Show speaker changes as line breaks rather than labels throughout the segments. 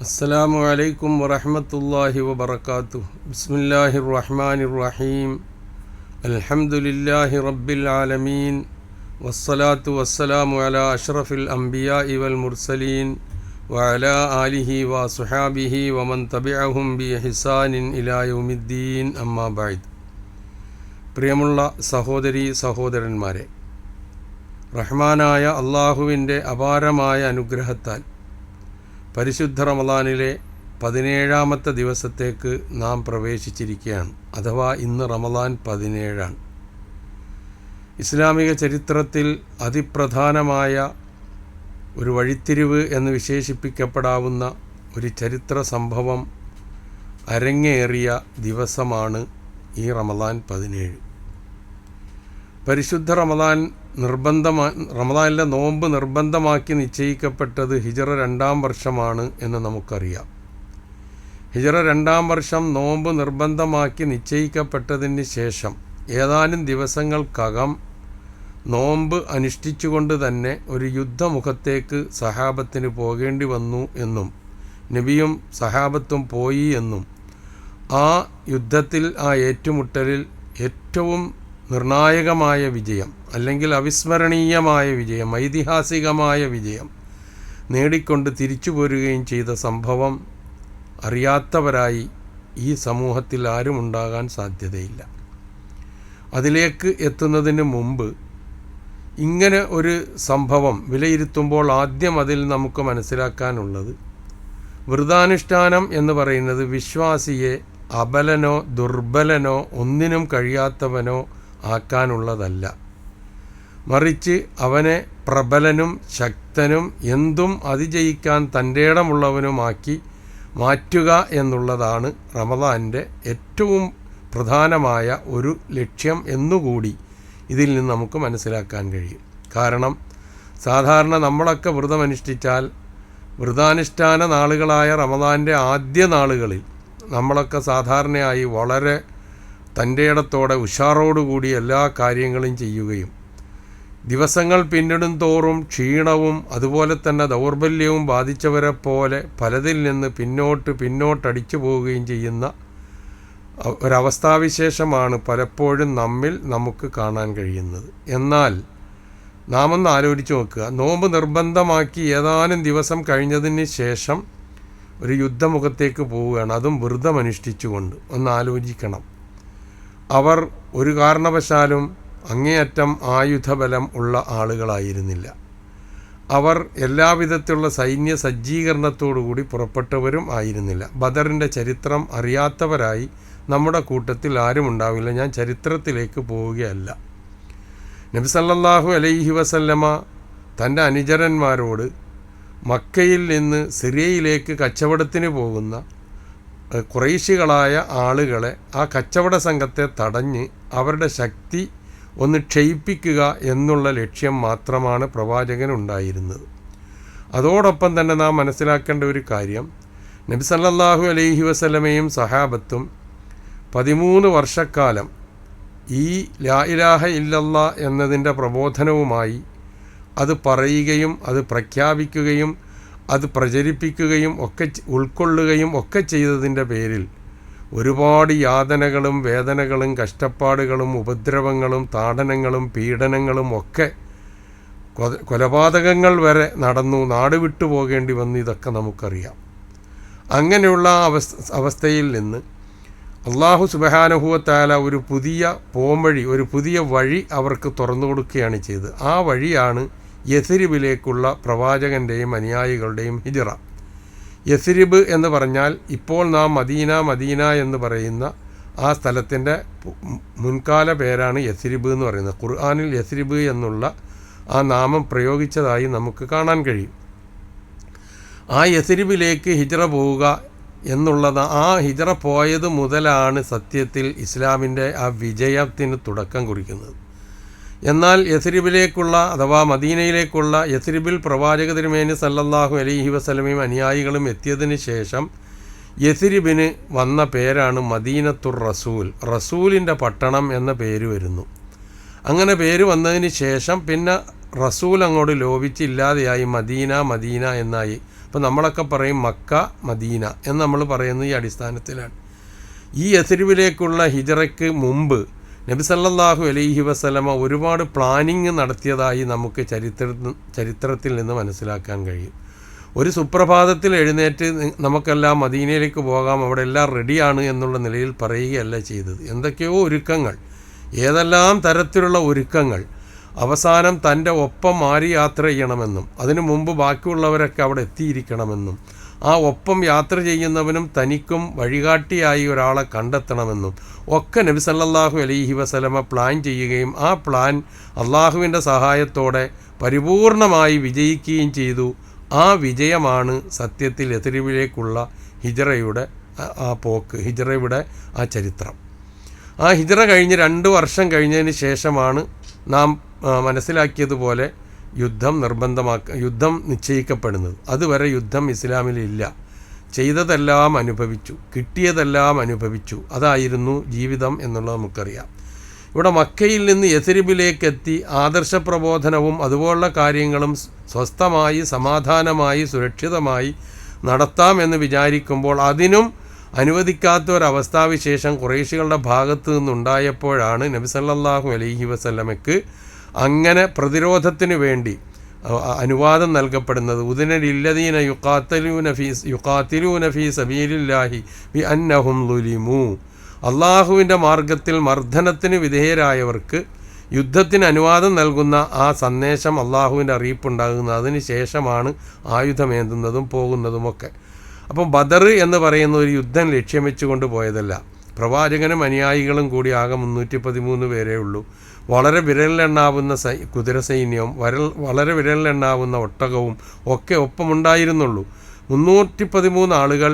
السلام عليكم ورحمة الله وبركاته بسم الله الرحمن الرحيم الحمد لله رب العالمين والصلاة والسلام على أشرف الأنبياء والمرسلين وعلى آله وصحابه ومن تبعهم بإحسان إلى يوم الدين أما بعد പ്രിയമുള്ള സഹോദരി സഹോദരന്മാരെ റഹ്മാനായ അള്ളാഹുവിൻ്റെ അപാരമായ അനുഗ്രഹത്താൽ പരിശുദ്ധ റമദാനിലെ പതിനേഴാമത്തെ ദിവസത്തേക്ക് നാം പ്രവേശിച്ചിരിക്കുകയാണ്. അഥവാ ഇന്ന് റമദാൻ പതിനേഴാണ്. ഇസ്ലാമിക ചരിത്രത്തിൽ അതിപ്രധാനമായ ഒരു വഴിത്തിരിവ് എന്ന് വിശേഷിപ്പിക്കപ്പെടാവുന്ന ഒരു ചരിത്ര സംഭവം അരങ്ങേറിയ ദിവസമാണ് ഈ റമദാൻ പതിനേഴ്. പരിശുദ്ധ റമദാൻ നിർബന്ധമാ റമദാനിലെ നോമ്പ് നിർബന്ധമാക്കി നിശ്ചയിക്കപ്പെട്ടത് ഹിജറ രണ്ടാം വർഷമാണ് എന്ന് നമുക്കറിയാം. ഹിജറ രണ്ടാം വർഷം നോമ്പ് നിർബന്ധമാക്കി നിശ്ചയിക്കപ്പെട്ടതിന് ശേഷം ഏതാനും ദിവസങ്ങൾക്കകം നോമ്പ് അനുഷ്ഠിച്ചുകൊണ്ട് തന്നെ ഒരു യുദ്ധമുഖത്തേക്ക് സഹാബത്തിന് പോകേണ്ടി വന്നു എന്നും നബിയും സഹാബത്തും പോയി എന്നും ആ യുദ്ധത്തിൽ ആ ഏറ്റുമുട്ടലിൽ ഏറ്റവും നിർണായകമായ വിജയം അല്ലെങ്കിൽ അവിസ്മരണീയമായ വിജയം ഐതിഹാസികമായ വിജയം നേടിക്കൊണ്ട് തിരിച്ചു പോരുകയും ചെയ്ത സംഭവം അറിയാത്തവരായി ഈ സമൂഹത്തിൽ ആരും ഉണ്ടാകാൻ സാധ്യതയില്ല. അതിലേക്ക് എത്തുന്നതിന് മുമ്പ് ഇങ്ങനെ ഒരു സംഭവം വിലയിരുത്തുമ്പോൾ ആദ്യം അതിൽ നമുക്ക് മനസ്സിലാക്കാനുള്ളത് വ്രതാനുഷ്ഠാനം എന്ന് പറയുന്നത് വിശ്വാസിയെ അബലനോ ദുർബലനോ ഒന്നിനും കഴിയാത്തവനോ ആക്കാനുള്ളതല്ല. മറിച്ച് അവനെ പ്രബലനും ശക്തനും എന്തും അതിജയിക്കാൻ തന്റെ ഇടമുള്ളവനുമാക്കി മാറ്റുക എന്നുള്ളതാണ് റമദാന്റെ ഏറ്റവും പ്രധാനമായ ഒരു ലക്ഷ്യം എന്നുകൂടി ഇതിൽ നിന്ന് നമുക്ക് മനസ്സിലാക്കാൻ കഴിയും. കാരണം സാധാരണ നമ്മളൊക്കെ വ്രതമനുഷ്ഠിച്ചാൽ വ്രതാനുഷ്ഠാന നാളുകളായ റമദാന്റെ ആദ്യ നാളുകളിൽ നമ്മളൊക്കെ സാധാരണയായി വളരെ തന്റെ ഇടത്തോടെ ഉഷാറോടുകൂടി എല്ലാ കാര്യങ്ങളും ചെയ്യുകയും ദിവസങ്ങൾ പിന്നിടും തോറും ക്ഷീണവും അതുപോലെ തന്നെ ദൗർബല്യവും ബാധിച്ചവരെ പോലെ പലതിൽ നിന്ന് പിന്നോട്ട് പിന്നോട്ടടിച്ചു പോവുകയും ചെയ്യുന്ന ഒരവസ്ഥാവിശേഷമാണ് പലപ്പോഴും നമ്മിൽ നമുക്ക് കാണാൻ കഴിയുന്നത്. എന്നാൽ നാം ഒന്ന് ആലോചിച്ച് നോക്കുക. നോമ്പ് നിർബന്ധമാക്കി ഏതാനും ദിവസം കഴിഞ്ഞതിന് ശേഷം ഒരു യുദ്ധമുഖത്തേക്ക് പോവുകയാണ്. അതും വ്രതമനുഷ്ഠിച്ചുകൊണ്ട്. ഒന്ന് ആലോചിക്കണം. അവർ ഒരു കാരണവശാലും അങ്ങേയറ്റം ആയുധബലം ഉള്ള ആളുകളായിരുന്നില്ല. അവർ എല്ലാവിധത്തിലുള്ള സൈന്യ സജ്ജീകരണത്തോടുകൂടി പുറപ്പെട്ടവരും ആയിരുന്നില്ല. ബദറിന്റെ ചരിത്രം അറിയാത്തവരായി നമ്മുടെ കൂട്ടത്തിൽ ആരും ഉണ്ടാവില്ല. ഞാൻ ചരിത്രത്തിലേക്ക് പോവുകയല്ല. നബി സല്ലല്ലാഹു അലൈഹി വസല്ലമ തന്റെ അനുചരന്മാരോട് മക്കയിൽ നിന്ന് സിറിയയിലേക്ക് കച്ചവടത്തിന് പോകുന്ന കുറേശികളായ ആളുകളെ ആ കച്ചവട സംഘത്തെ തടഞ്ഞ് അവരുടെ ശക്തി ഒന്ന് ക്ഷയിപ്പിക്കുക എന്നുള്ള ലക്ഷ്യം മാത്രമാണ് പ്രവാചകൻ ഉണ്ടായിരുന്നത് അതോടൊപ്പം തന്നെ നാം മനസ്സിലാക്കേണ്ട ഒരു കാര്യം നബി സല്ലല്ലാഹു അലൈഹി വസ്ലമയും സഹാബത്തും പതിമൂന്ന് വർഷക്കാലം ഈ ലാ ഇലാഹ എന്നതിന്റെ പ്രബോധനവുമായി അത് പറയുകയും അത് പ്രഖ്യാപിക്കുകയും അത് പ്രചരിപ്പിക്കുകയും ഒക്കെ ഉൾക്കൊള്ളുകയും ഒക്കെ ചെയ്തതിന്റെ പേരിൽ ഒരുപാട് യാതനകളും വേദനകളും കഷ്ടപ്പാടുകളും ഉപദ്രവങ്ങളും താടനങ്ങളും പീഡനങ്ങളും ഒക്കെ കൊലപാതകങ്ങൾ വരെ നടന്നു നാട് വിട്ടു പോകേണ്ടി വന്നു ഇതൊക്കെ നമുക്കറിയാം. അങ്ങനെയുള്ള അവസ്ഥ അവസ്ഥയിൽ നിന്ന് അള്ളാഹു സുബഹാനുഭവത്താല ഒരു പുതിയ പോംവഴി ഒരു പുതിയ വഴി അവർക്ക് തുറന്നു കൊടുക്കുകയാണ് ചെയ്തത്. ആ വഴിയാണ് യസിരിബിലേക്കുള്ള പ്രവാചകന്റെയും അനുയായികളുടെയും ഹിജറ. യസിരിബ് എന്ന് പറഞ്ഞാൽ ഇപ്പോൾ നാം മദീന മദീന എന്ന് പറയുന്ന ആ സ്ഥലത്തിന്റെ മുൻകാല പേരാണ് യസിരിബ് എന്ന് പറയുന്നത്. ഖുർആാനിൽ യസിരിബ് എന്നുള്ള ആ നാമം പ്രയോഗിച്ചതായി നമുക്ക് കാണാൻ കഴിയും. ആ യസിരിബിലേക്ക് ഹിജറ പോവുക എന്നുള്ളത് ആ ഹിജറ പോയത് മുതലാണ് സത്യത്തിൽ ഇസ്ലാമിന്റെ ആ വിജയത്തിന് തുടക്കം കുറിക്കുന്നത്. എന്നാൽ യസ്രിബിലേക്കുള്ള അഥവാ മദീനയിലേക്കുള്ള യസ്രിബിൽ പ്രവാചക തിരുമേനി സല്ലല്ലാഹു അലൈഹി വസലമയും അനുയായികളും എത്തിയതിന് ശേഷം യസ്രിബിന് വന്ന പേരാണ് മദീനത്തുർ റസൂൽ റസൂലിന്റെ പട്ടണം എന്ന പേര് വരുന്നു. അങ്ങനെ പേര് വന്നതിന് ശേഷം പിന്നെ റസൂൽ അങ്ങോട്ട് ലോപിച്ചില്ലാതെയായി മദീന മദീന എന്നായി. അപ്പോൾ നമ്മളൊക്കെ പറയും മക്ക മദീന എന്ന് നമ്മൾ പറയുന്നത് ഈ അടിസ്ഥാനത്തിലാണ്. ഈ യസരിബിലേക്കുള്ള ഹിജറയ്ക്ക് മുമ്പ് നബി സല്ലല്ലാഹു അലൈഹി വസ്ലമ ഒരുപാട് പ്ലാനിങ് നടത്തിയതായി നമുക്ക് ചരിത്ര ചരിത്രത്തിൽ നിന്ന് മനസ്സിലാക്കാൻ കഴിയും. ഒരു സുപ്രഭാതത്തിൽ എഴുന്നേറ്റ് നമുക്കെല്ലാം മദീനയിലേക്ക് പോകാം അവിടെ എല്ലാം റെഡിയാണ് എന്നുള്ള നിലയിൽ പറയുകയല്ല ചെയ്തത്. എന്തൊക്കെയോ ഒരുക്കങ്ങൾ ഏതെല്ലാം തരത്തിലുള്ള ഒരുക്കങ്ങൾ അവസാനം തന്റെ ഒപ്പം മാറി യാത്ര ചെയ്യണമെന്നും അതിനു മുമ്പ് ബാക്കിയുള്ളവരൊക്കെ അവിടെ എത്തിയിരിക്കണമെന്നും ആ ഒപ്പം യാത്ര ചെയ്യുന്നവനും തനിക്കും വഴികാട്ടിയായി ഒരാളെ കണ്ടെത്തണമെന്നും ഒക്കെ നബി സല്ലല്ലാഹു അലൈഹി വസലമ പ്ലാൻ ചെയ്യുകയും ആ പ്ലാൻ അള്ളാഹുവിന്റെ സഹായത്തോടെ പരിപൂർണമായി വിജയിക്കുകയും ചെയ്തു. ആ വിജയമാണ് സത്യത്തിൽ എതിരിവിലേക്കുള്ള ഹിജറയുടെ ആ- പോക്ക് ഹിജറയുടെ ആ ചരിത്രം. ആ ഹിജറ കഴിഞ്ഞ് രണ്ട് വർഷം കഴിഞ്ഞതിന് ശേഷമാണ് നാം മനസ്സിലാക്കിയതുപോലെ യുദ്ധം നിർബന്ധമാക്ക യുദ്ധം നിശ്ചയിക്കപ്പെടുന്നത്. അതുവരെ യുദ്ധം ഇസ്ലാമിലില്ല ചെയ്തതെല്ലാം അനുഭവിച്ചു. കിട്ടിയതെല്ലാം അനുഭവിച്ചു. അതായിരുന്നു ജീവിതം എന്നുള്ളത് നമുക്കറിയാം. ഇവിടെ മക്കയിൽ നിന്ന് യസിരിബിലേക്കെത്തി ആദർശ പ്രബോധനവും അതുപോലുള്ള കാര്യങ്ങളും സ്വസ്ഥമായി സമാധാനമായി സുരക്ഷിതമായി നടത്താമെന്ന് വിചാരിക്കുമ്പോൾ അതിനും അനുവദിക്കാത്ത ഒരവസ്ഥാവിശേഷം കുറേശികളുടെ ഭാഗത്തു നിന്നുണ്ടായപ്പോഴാണ് നബിസല്ലാഹു അലൈഹി വസല്ലമയ്ക്ക് അങ്ങനെ പ്രതിരോധത്തിന് വേണ്ടി അനുവാദം നൽകപ്പെടുന്നത്. ഉദിനലില്ലദീന യുക്കാത്തലൂന ഫീ യുക്കാത്തിലൂന ഫീ സബീലില്ലാഹി വി അന്നഹും ലുലിമു. അള്ളാഹുവിന്റെ മാർഗത്തിൽ മർദ്ദനത്തിന് വിധേയരായവർക്ക് യുദ്ധത്തിന് അനുവാദം നൽകുന്ന ആ സന്ദേശം അള്ളാഹുവിന്റെ അറിയിപ്പുണ്ടാകുന്ന അതിന് ശേഷമാണ് ആയുധമേന്തുന്നതും പോകുന്നതുമൊക്കെ. അപ്പം ബദർ എന്ന് പറയുന്ന ഒരു യുദ്ധം ലക്ഷ്യം വെച്ചുകൊണ്ട് പോയതല്ല. പ്രവാചകനും അനുയായികളും കൂടി ആകെ മുന്നൂറ്റി പതിമൂന്ന് പേരേ ഉള്ളൂ. വളരെ വിരലിലെണ്ണാവുന്ന സൈ കുതിര സൈന്യവും വരൽ വളരെ വിരലിലെണ്ണാവുന്ന ഒട്ടകവും ഒക്കെ ഒപ്പമുണ്ടായിരുന്നുള്ളൂ. മുന്നൂറ്റി പതിമൂന്ന് ആളുകൾ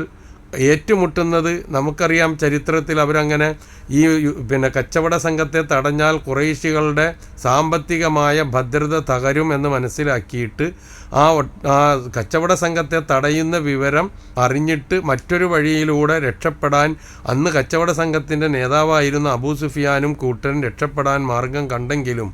ഏറ്റുമുട്ടുന്നത് നമുക്കറിയാം ചരിത്രത്തിൽ അവരങ്ങനെ ഈ പിന്നെ കച്ചവട സംഘത്തെ തടഞ്ഞാൽ കുറേശികളുടെ സാമ്പത്തികമായ ഭദ്രത തകരും എന്ന് മനസ്സിലാക്കിയിട്ട് ആ ആ കച്ചവട സംഘത്തെ തടയുന്ന വിവരം അറിഞ്ഞിട്ട് മറ്റൊരു വഴിയിലൂടെ രക്ഷപ്പെടാൻ അന്ന് കച്ചവട സംഘത്തിന്റെ നേതാവായിരുന്ന അബൂ സുഫിയാനും കൂട്ടരും രക്ഷപ്പെടാൻ മാർഗം കണ്ടെങ്കിലും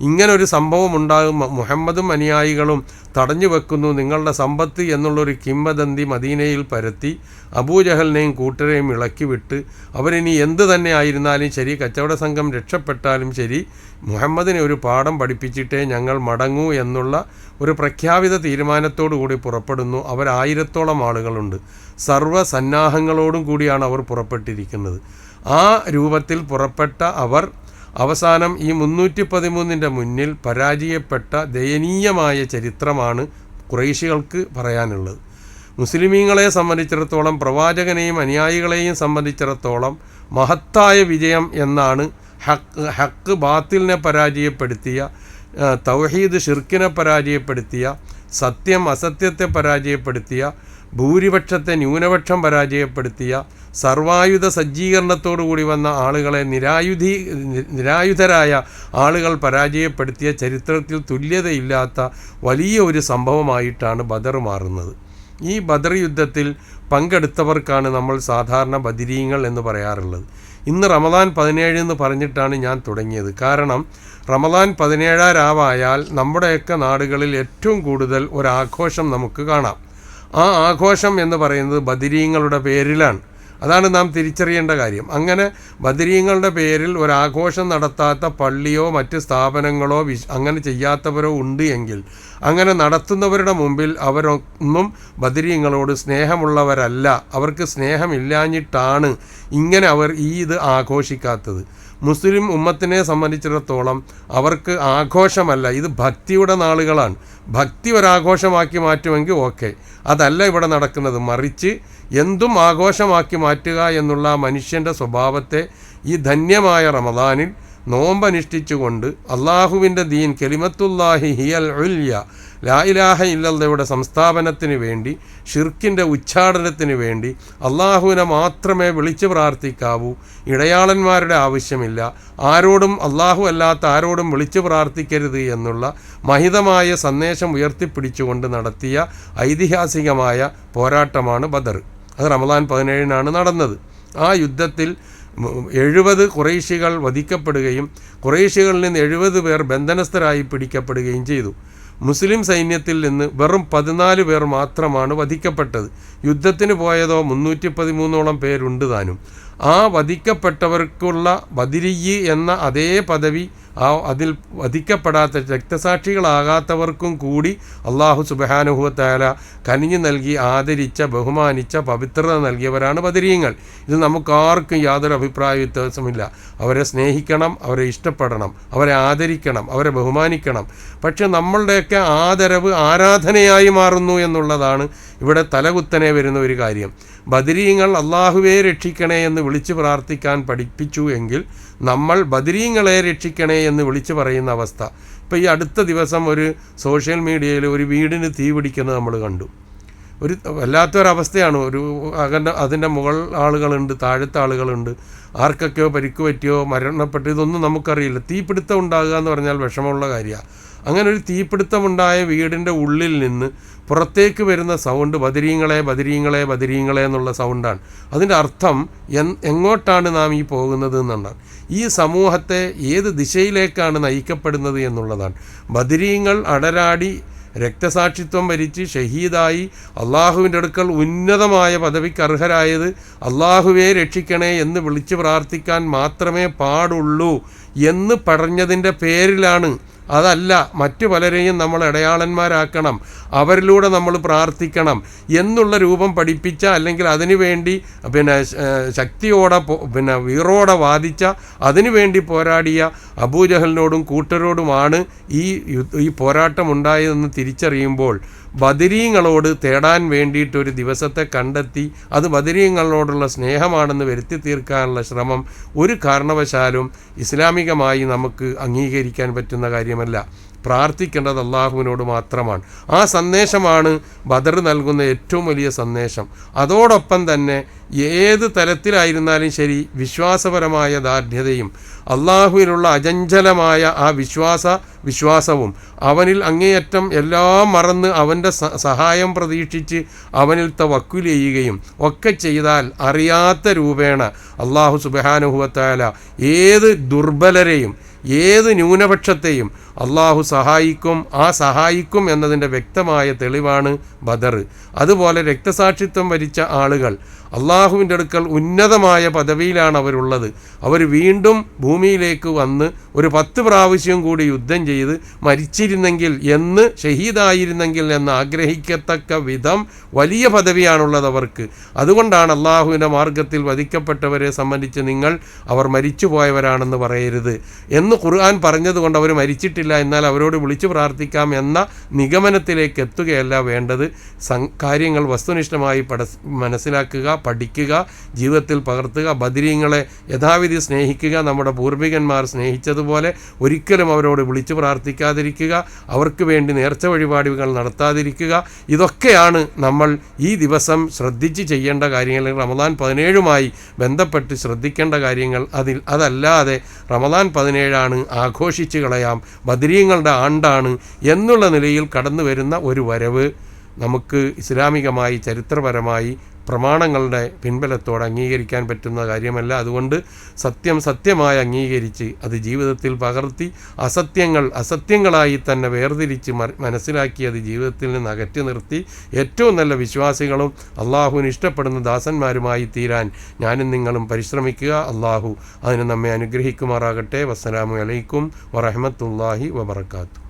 ഇങ്ങനൊരു സംഭവം ഉണ്ടാകും. മുഹമ്മദും അനുയായികളും തടഞ്ഞു വെക്കുന്നു. നിങ്ങളുടെ സമ്പത്ത് എന്നുള്ളൊരു കിംവദന്തി മദീനയിൽ പരത്തി അബൂജഹലിനെയും കൂട്ടരെയും ഇളക്കി വിട്ട് അവരിനി എന്ത് തന്നെ ആയിരുന്നാലും ശരി കച്ചവട സംഘം രക്ഷപ്പെട്ടാലും ശരി മുഹമ്മദിനെ ഒരു പാഠം പഠിപ്പിച്ചിട്ടേ ഞങ്ങൾ മടങ്ങൂ എന്നുള്ള ഒരു പ്രഖ്യാപിത തീരുമാനത്തോടു കൂടി പുറപ്പെടുന്നു. അവരായിരത്തോളം ആളുകളുണ്ട്. സർവസന്നാഹങ്ങളോടും കൂടിയാണ് അവർ പുറപ്പെട്ടിരിക്കുന്നത്. ആ രൂപത്തിൽ പുറപ്പെട്ട അവർ അവസാനം ഈ മുന്നൂറ്റി പതിമൂന്നിന്റെ മുന്നിൽ പരാജയപ്പെട്ട ദയനീയമായ ചരിത്രമാണ് കുറേശികൾക്ക് പറയാനുള്ളത്. മുസ്ലിമീങ്ങളെ സംബന്ധിച്ചിടത്തോളം പ്രവാചകനെയും അനുയായികളെയും സംബന്ധിച്ചിടത്തോളം മഹത്തായ വിജയം എന്നാണ് ഹക്ക് ഹക്ക് ബാത്തിലിനെ പരാജയപ്പെടുത്തിയ തൗഹീദ് ഷിർക്കിനെ പരാജയപ്പെടുത്തിയ സത്യം അസത്യത്തെ പരാജയപ്പെടുത്തിയ ഭൂരിപക്ഷത്തെ ന്യൂനപക്ഷം പരാജയപ്പെടുത്തിയ സർവായുധ സജ്ജീകരണത്തോടുകൂടി വന്ന ആളുകളെ നിരായുധി നിരായുധരായ ആളുകൾ പരാജയപ്പെടുത്തിയ ചരിത്രത്തിൽ തുല്യതയില്ലാത്ത വലിയ ഒരു സംഭവമായിട്ടാണ് ബദർ മാറുന്നത്. ഈ ബദർ യുദ്ധത്തിൽ പങ്കെടുത്തവർക്കാണ് നമ്മൾ സാധാരണ ബദിരീങ്ങൾ എന്ന് പറയാറുള്ളത്. ഇന്ന് റമദാൻ പതിനേഴ് എന്ന് പറഞ്ഞിട്ടാണ് ഞാൻ തുടങ്ങിയത്. കാരണം റമദാൻ പതിനേഴാം രാവായാൽ നമ്മുടെയൊക്കെ നാടുകളിൽ ഏറ്റവും കൂടുതൽ ഒരാഘോഷം നമുക്ക് കാണാം. ആ ആഘോഷം എന്ന് പറയുന്നത് ബദിരീങ്ങളുടെ പേരിലാണ്. അതാണ് നാം തിരിച്ചറിയേണ്ട കാര്യം. അങ്ങനെ ബദരീങ്ങളുടെ പേരിൽ ഒരാഘോഷം നടത്താത്ത പള്ളിയോ മറ്റ് സ്ഥാപനങ്ങളോ വിശ് അങ്ങനെ ചെയ്യാത്തവരോ ഉണ്ട് എങ്കിൽ അങ്ങനെ നടത്തുന്നവരുടെ മുമ്പിൽ അവരൊന്നും ബദരീങ്ങളോട് സ്നേഹമുള്ളവരല്ല. അവർക്ക് സ്നേഹമില്ലാഞ്ഞിട്ടാണ് ഇങ്ങനെ അവർ ഈ ഇത് ആഘോഷിക്കാത്തത്. മുസ്ലിം ഉമ്മത്തിനെ സംബന്ധിച്ചിടത്തോളം അവർക്ക് ആഘോഷമല്ല ഇത് ഭക്തിയുടെ നാളുകളാണ്. ഭക്തി ഒരാഘോഷമാക്കി മാറ്റുമെങ്കിൽ ഓക്കെ. അതല്ല ഇവിടെ നടക്കുന്നത്. മറിച്ച് എന്തും ആഘോഷമാക്കി മാറ്റുക എന്നുള്ള മനുഷ്യന്റെ സ്വഭാവത്തെ ഈ ധന്യമായ റമദാനിൽ നോമ്പനുഷ്ഠിച്ചുകൊണ്ട് അള്ളാഹുവിന്റെ ദീൻ കെലിമത്തുല്ലാഹി ഹിയൽ ഉല്യ ലാ ഇലാഹ ഇല്ലയുടെ സംസ്ഥാപനത്തിന് വേണ്ടി ഷിർക്കിന്റെ ഉച്ചാടനത്തിന് വേണ്ടി അള്ളാഹുവിനെ മാത്രമേ വിളിച്ചു പ്രാർത്ഥിക്കാവൂ. ഇടയാളന്മാരുടെ ആവശ്യമില്ല. ആരോടും അള്ളാഹു അല്ലാത്ത ആരോടും വിളിച്ചു പ്രാർത്ഥിക്കരുത് എന്നുള്ള മഹിതമായ സന്ദേശം ഉയർത്തിപ്പിടിച്ചുകൊണ്ട് നടത്തിയ ഐതിഹാസികമായ പോരാട്ടമാണ് ബദർ. അത് റമദാൻ പതിനേഴിനാണ് നടന്നത്. ആ യുദ്ധത്തിൽ എഴുപത് കുറേശികൾ വധിക്കപ്പെടുകയും കുറേശികളിൽ നിന്ന് എഴുപത് പേർ ബന്ധനസ്ഥരായി പിടിക്കപ്പെടുകയും ചെയ്തു. മുസ്ലിം സൈന്യത്തിൽ നിന്ന് വെറും പതിനാല് പേർ മാത്രമാണ് വധിക്കപ്പെട്ടത്. യുദ്ധത്തിന് പോയതോ മുന്നൂറ്റി പതിമൂന്നോളം പേരുണ്ട് താനും. ആ വധിക്കപ്പെട്ടവർക്കുള്ള ബദിരിയ്യ് എന്ന അതേ പദവി ആ അതിൽ വധിക്കപ്പെടാത്ത രക്തസാക്ഷികളാകാത്തവർക്കും കൂടി അള്ളാഹു സുബഹാനുഭവത്തായ കനിഞ്ഞു നൽകി ആദരിച്ച ബഹുമാനിച്ച പവിത്രത നൽകിയവരാണ് ബദരീങ്ങൾ. ഇത് നമുക്കാർക്കും യാതൊരു അഭിപ്രായ വ്യത്യാസമില്ല അവരെ സ്നേഹിക്കണം അവരെ ഇഷ്ടപ്പെടണം അവരെ ആദരിക്കണം അവരെ ബഹുമാനിക്കണം. പക്ഷെ നമ്മളുടെയൊക്കെ ആദരവ് ആരാധനയായി മാറുന്നു എന്നുള്ളതാണ് ഇവിടെ തലകുത്തനെ വരുന്ന ഒരു കാര്യം. ബദരീങ്ങൾ അള്ളാഹുവെ രക്ഷിക്കണേ എന്ന് വിളിച്ചു പ്രാർത്ഥിക്കാൻ പഠിപ്പിച്ചു എങ്കിൽ നമ്മൾ ബദരീങ്ങളെ രക്ഷിക്കണേ എന്ന് വിളിച്ചു പറയുന്ന അവസ്ഥ. ഇപ്പോൾ ഈ അടുത്ത ദിവസം ഒരു സോഷ്യൽ മീഡിയയിൽ ഒരു വീടിന് തീ പിടിക്കുന്നത് നമ്മൾ കണ്ടു. ഒരു വല്ലാത്തൊരവസ്ഥയാണ്. ഒരു അകന്റെ അതിന്റെ മുകൾ ആളുകളുണ്ട് താഴത്തെ ആളുകളുണ്ട്. ആർക്കൊക്കെയോ പരിക്ക് പറ്റിയോ മരണപ്പെട്ടോ ഇതൊന്നും നമുക്കറിയില്ല. തീപിടുത്തം ഉണ്ടാകുക എന്ന് പറഞ്ഞാൽ വിഷമമുള്ള കാര്യമാണ്. അങ്ങനെ ഒരു തീപിടുത്തമുണ്ടായ വീടിന്റെ ഉള്ളിൽ നിന്ന് പുറത്തേക്ക് വരുന്ന സൗണ്ട് ബദരീങ്ങളെ ബദരീങ്ങളെ ബദരീങ്ങളെ എന്നുള്ള സൗണ്ടാണ് അതിന്റെ അർത്ഥം എങ്ങോട്ടാണ് നാം ഈ പോകുന്നത് എന്നുള്ളതാണ്. ഈ സമൂഹത്തെ ഏത് ദിശയിലേക്കാണ് നയിക്കപ്പെടുന്നത് എന്നുള്ളതാണ്. ബദരീങ്ങൾ അടരാടി രക്തസാക്ഷിത്വം വരിച്ച് ഷഹീദായി അള്ളാഹുവിന്റെ അടുക്കൽ ഉന്നതമായ പദവിക്ക് അർഹരായത് അള്ളാഹുവെ രക്ഷിക്കണേ എന്ന് വിളിച്ചു പ്രാർത്ഥിക്കാൻ മാത്രമേ പാടുള്ളൂ എന്ന് പറഞ്ഞതിന്റെ പേരിലാണ് അതല്ല മറ്റു പലരെയും നമ്മൾ ഇടയാളന്മാരാക്കണം അവരിലൂടെ നമ്മൾ പ്രാർത്ഥിക്കണം എന്നുള്ള രൂപം പഠിപ്പിച്ച അല്ലെങ്കിൽ അതിനുവേണ്ടി പിന്നെ ശക്തിയോടെ പിന്നെ വീറോടെ വാദിച്ച അതിനുവേണ്ടി പോരാടിയ അബൂജഹലിനോടും കൂട്ടരോടുമാണ് ഈ ഈ പോരാട്ടം ഉണ്ടായതെന്ന് തിരിച്ചറിയുമ്പോൾ ബദരീങ്ങളോട് തേടാൻ വേണ്ടിയിട്ട് ഒരു ദിവസത്തെ കണ്ടെത്തി അത് ബദരീങ്ങളോടുള്ള സ്നേഹമാണെന്ന് വരുത്തി തീർക്കാനുള്ള ശ്രമം ഒരു കാരണവശാലും ഇസ്ലാമികമായി നമുക്ക് അംഗീകരിക്കാൻ പറ്റുന്ന കാര്യമല്ല. പ്രാർത്ഥിക്കേണ്ടത് അള്ളാഹുവിനോട് മാത്രമാണ്. ആ സന്ദേശമാണ് ബദർ നൽകുന്ന ഏറ്റവും വലിയ സന്ദേശം. അതോടൊപ്പം തന്നെ ഏത് തലത്തിലായിരുന്നാലും ശരി വിശ്വാസപരമായ ദാർഢ്യതയും അള്ളാഹുവിനുള്ള അചഞ്ചലമായ ആ വിശ്വാസ വിശ്വാസവും അവനിൽ അങ്ങേയറ്റം എല്ലാം മറന്ന് അവന്റെ സഹായം പ്രതീക്ഷിച്ച് അവനിൽ തവക്കുൽ ചെയ്യുകയും ഒക്കെ ചെയ്താൽ അറിയാത്ത രൂപേണ അള്ളാഹു സുബാനുഹുവത്തായ ഏത് ദുർബലരെയും ഏത് ന്യൂനപക്ഷത്തെയും അള്ളാഹു സഹായിക്കും ആ സഹായിക്കും എന്നതിന്റെ വ്യക്തമായ തെളിവാണ് ബദർ. അതുപോലെ രക്തസാക്ഷിത്വം വരിച്ച ആളുകൾ അള്ളാഹുവിന്റെ അടുക്കൽ ഉന്നതമായ പദവിയിലാണ് അവരുള്ളത്. അവർ വീണ്ടും ഭൂമിയിലേക്ക് വന്ന് ഒരു പത്ത് പ്രാവശ്യം കൂടി യുദ്ധം ചെയ്ത് മരിച്ചിരുന്നെങ്കിൽ എന്ന് ഷഹീദായിരുന്നെങ്കിൽ എന്ന് ആഗ്രഹിക്കത്തക്ക വിധം വലിയ പദവിയാണുള്ളത് അവർക്ക്. അതുകൊണ്ടാണ് അള്ളാഹുവിന്റെ മാർഗത്തിൽ വധിക്കപ്പെട്ടവരെ സംബന്ധിച്ച് നിങ്ങൾ അവർ മരിച്ചുപോയവരാണെന്ന് പറയരുത് എന്ന് ഖുർആൻ പറഞ്ഞതുകൊണ്ട് അവർ മരിച്ചിട്ടില്ല. എന്നാൽ അവരോട് വിളിച്ചു പ്രാർത്ഥിക്കാം എന്ന നിഗമനത്തിലേക്ക് എത്തുകയല്ല വേണ്ടത്. കാര്യങ്ങൾ വസ്തുനിഷ്ഠമായി പട മനസ്സിലാക്കുക പഠിക്കുക ജീവിതത്തിൽ പകർത്തുക ബദിരീങ്ങളെ യഥാവിധി സ്നേഹിക്കുക നമ്മുടെ പൂർവികന്മാർ സ്നേഹിച്ചതുപോലെ ഒരിക്കലും അവരോട് വിളിച്ചു പ്രാർത്ഥിക്കാതിരിക്കുക അവർക്ക് വേണ്ടി നേർച്ച വഴിപാടുകൾ നടത്താതിരിക്കുക. ഇതൊക്കെയാണ് നമ്മൾ ഈ ദിവസം ശ്രദ്ധിച്ച് ചെയ്യേണ്ട കാര്യങ്ങൾ. റമദാൻ പതിനേഴുമായി ബന്ധപ്പെട്ട് ശ്രദ്ധിക്കേണ്ട കാര്യങ്ങൾ അതിൽ. അതല്ലാതെ റമദാൻ പതിനേഴാണ് ആഘോഷിച്ച് കളയാം ബദരീങ്ങളുടെ ആണ്ടാണ് എന്നുള്ള നിലയിൽ കടന്നു വരുന്ന ഒരു വരവ് നമുക്ക് ഇസ്ലാമികമായി ചരിത്രപരമായി പ്രമാണങ്ങളുടെ പിൻബലത്തോടെ അംഗീകരിക്കാൻ പറ്റുന്ന കാര്യമല്ല. അതുകൊണ്ട് സത്യം സത്യമായി അംഗീകരിച്ച് അത് ജീവിതത്തിൽ പകർത്തി അസത്യങ്ങൾ അസത്യങ്ങളായി തന്നെ വേർതിരിച്ച് മനസ്സിലാക്കി അത് ജീവിതത്തിൽ നിന്ന് അകറ്റി നിർത്തി. ഏറ്റവും നല്ല വിശ്വാസികളും അള്ളാഹുവിന് ഇഷ്ടപ്പെടുന്ന ദാസന്മാരുമായി തീരാൻ ഞാനും നിങ്ങളും പരിശ്രമിക്കുക. അള്ളാഹു അതിന് നമ്മെ അനുഗ്രഹിക്കുമാറാകട്ടെ. വസ്സലാമു അലൈക്കും വറഹമത്തല്ലാഹി വബർക്കാത്തു